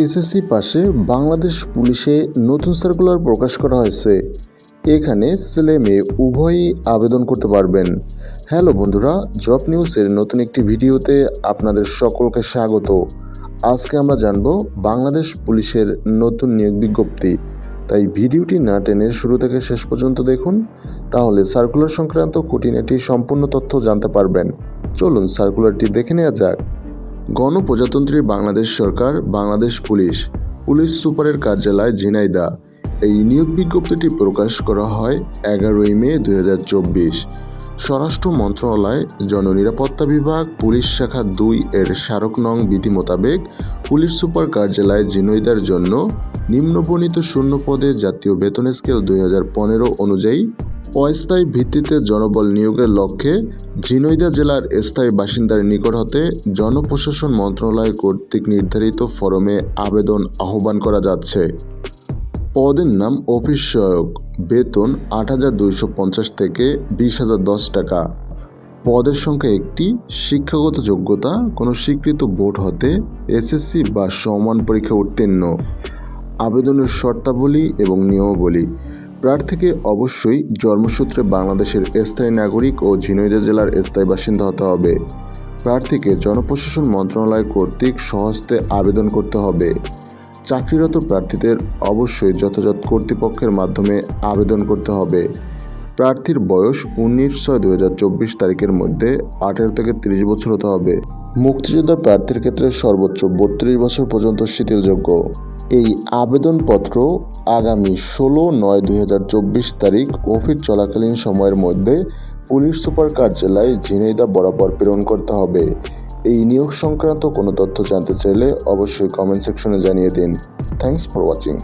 SSC পাশে বাংলাদেশ পুলিশে নতুন সার্কুলার প্রকাশ করা হয়েছে। এখানে ছেলে মেয়ে উভয়ই আবেদন করতে পারবেন। হ্যালো বন্ধুরা, জব নিউজের নতুন একটি ভিডিওতে আপনাদের সকলকে স্বাগত। আজকে আমরা জানব বাংলাদেশ পুলিশের নতুন নিয়োগ বিজ্ঞপ্তি। তাই ভিডিওটি না টেনে শুরু থেকে শেষ পর্যন্ত দেখুন, তাহলে সার্কুলার সংক্রান্ত খুঁটিনাটি সম্পূর্ণ তথ্য জানতে পারবেন। চলুন সার্কুলারটি দেখে নেওয়া যাক। গণপ্রজাতন্ত্রী বাংলাদেশ সরকার, বাংলাদেশ পুলিশ পুলিশ সুপারের কার্যালয় ঝিনাইদা এই নিয়োগ বিজ্ঞপ্তিটি প্রকাশ করা হয় এগারোই মে দুই হাজার চব্বিশ। স্বরাষ্ট্র মন্ত্রণালয়, জননিরাপত্তা বিভাগ, পুলিশ শাখা দুই এর স্মারক নং বিধি মোতাবেক পুলিশ সুপার কার্যালয় ঝিনাইদার জন্য নিম্নবর্ণিত শূন্য পদে জাতীয় বেতন স্কেল দুই হাজার পনেরো অনুযায়ী অস্থায়ী ভিত্তিতে জনবল নিয়োগের লক্ষ্যে ঝিনাইদহ জেলার স্থায়ী বাসিন্দার নিকট হতে জনপ্রশাসন মন্ত্রণালয় কর্তৃক নির্ধারিত ফরমে আবেদন আহ্বান করা যাচ্ছে। পদের নাম অফিস সহায়ক, বেতন আট হাজার দুইশো পঞ্চাশ থেকে বিশ হাজার দশ টাকা। পদের সংখ্যা একটি, শিক্ষাগত যোগ্যতা, কোনো স্বীকৃত বোর্ড হতে এসএসসি বা সমান পরীক্ষা উত্তীর্ণ। আবেদনের শর্তাবলী এবং নিয়মাবলী। প্রার্থীকে অবশ্যই জন্মসূত্রে বাংলাদেশের স্থায়ী নাগরিক ও ঝিনাইদহ জেলার স্থায়ী বাসিন্দা হতে হবে। প্রার্থীকে জনপ্রশাসন মন্ত্রণালয় কর্তৃক সহস্তে আবেদন করতে হবে। চাকরিরত প্রার্থীদের অবশ্যই যথাযথ কর্তৃপক্ষের মাধ্যমে আবেদন করতে হবে। প্রার্থীর বয়স উনিশ ছয় দু তারিখের মধ্যে আঠেরো থেকে তিরিশ বছর হতে হবে। মুক্তিযোদ্ধা প্রার্থীর ক্ষেত্রে সর্বোচ্চ বত্রিশ বছর পর্যন্ত শিথিলযোগ্য। এই আবেদনপত্র আগামী ষোলো নয় দুই তারিখ অফিস চলাকালীন সময়ের মধ্যে পুলিশ সুপার কার্যালয়ে ঝিনাইদা বরাবর প্রেরণ করতে হবে। এই নিয়োগ সংক্রান্ত কোনো তথ্য জানতে চাইলে অবশ্যই কমেন্ট সেকশনে জানিয়ে দিন। Thanks for watching